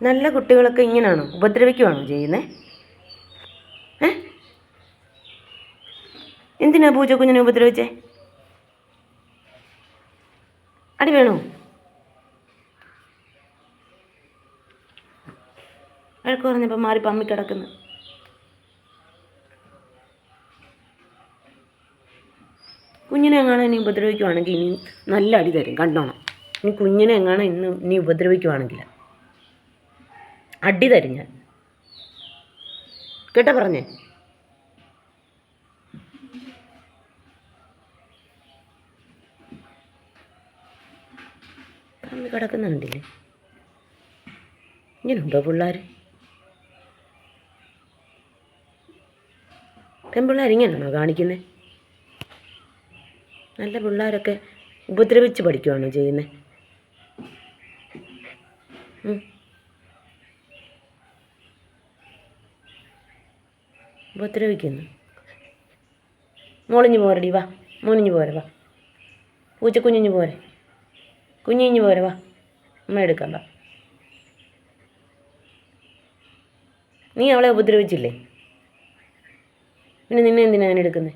നല്ല കുട്ടികളൊക്കെ ഇങ്ങനെയാണോ ഉപദ്രവിക്കുവാണോ ചെയ്യുന്നത് ഏ? എന്തിനാ പൂജ കുഞ്ഞിനെ ഉപദ്രവിച്ചേ? അടി വേണോ? വഴക്ക് പറഞ്ഞപ്പോൾ മാറി പമ്മി കിടക്കുന്നു. കുഞ്ഞിനെ എങ്ങാണോ ഇനി ഉപദ്രവിക്കുവാണെങ്കിൽ ഇനി നല്ല അടി തരും കണ്ടോണം. ഇനി കുഞ്ഞിനെ എങ്ങാണോ ഇന്ന് ഇനി ഉപദ്രവിക്കുവാണെങ്കിൽ അടി തരും ഞാൻ. കേട്ടോ പറഞ്ഞേ? പമ്മി കിടക്കുന്നുണ്ടില്ലേ ഇങ്ങനുണ്ടോ പിള്ളേർ പെൺപിള്ളേർ ഇങ്ങനെയാണോ കാണിക്കുന്നത് നല്ല പിള്ളേരൊക്കെ ഉപദ്രവിച്ച് പഠിക്കുവാണോ ചെയ്യുന്നത് ഉപദ്രവിക്കുന്നു. മോളിഞ്ഞ് പോരടി വാ. മോനിഞ്ഞ് പോരെ വാ. പൂച്ച കുഞ്ഞിഞ്ഞ് പോരെ. കുഞ്ഞിഞ്ഞ് പോരെ വാ. അമ്മ എടുക്കാം വാ. നീ അവളെ ഉപദ്രവിച്ചില്ലേ? പിന്നെ നിന്നെ എന്തിനാ ഞാൻ എടുക്കുന്നത്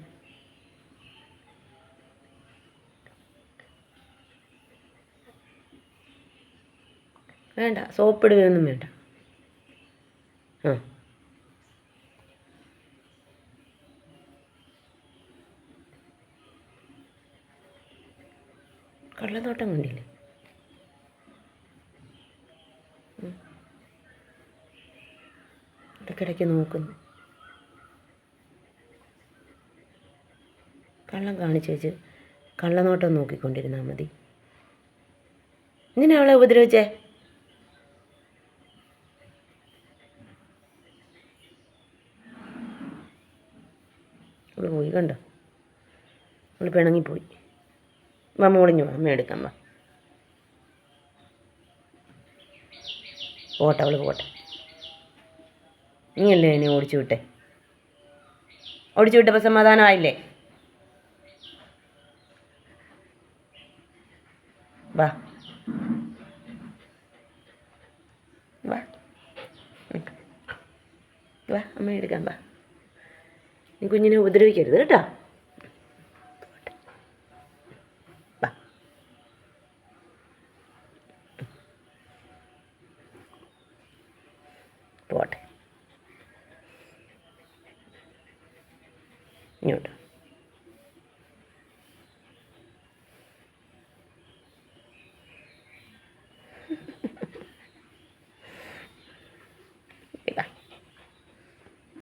വേണ്ട സോപ്പിടുകയൊന്നും വേണ്ട. ആ. കള്ളനോട്ടം കണ്ടില്ലേ. ഇടയ്ക്കിടയ്ക്ക് നോക്കുന്നു. കള്ളം കാണിച്ചു വെച്ച് കള്ളനോട്ടം നോക്കിക്കൊണ്ടിരുന്നാൽ മതി. ഇങ്ങനെ അവളെ ഉപദ്രവിച്ചേ? അവൾ പോയി കണ്ടോ? അവൾ പിണങ്ങിപ്പോയി. വാ മോളിഞ്ഞു അമ്മ എടുക്കമ്മ പോട്ടെ അവൾ പോട്ടെ. നീയല്ലേ എന്നെ ഓടിച്ചു വിട്ടെ? ഓടിച്ചു വിട്ടപ്പോൾ സമാധാനമായില്ലേ? വാ. വാ. വാ അമ്മ എടുക്കാം വാ. നീ കുഞ്ഞിനെ ഉപദ്രവിക്കരുത് കേട്ടോ വാ പോട്ടെ ഇങ്ങോട്ട്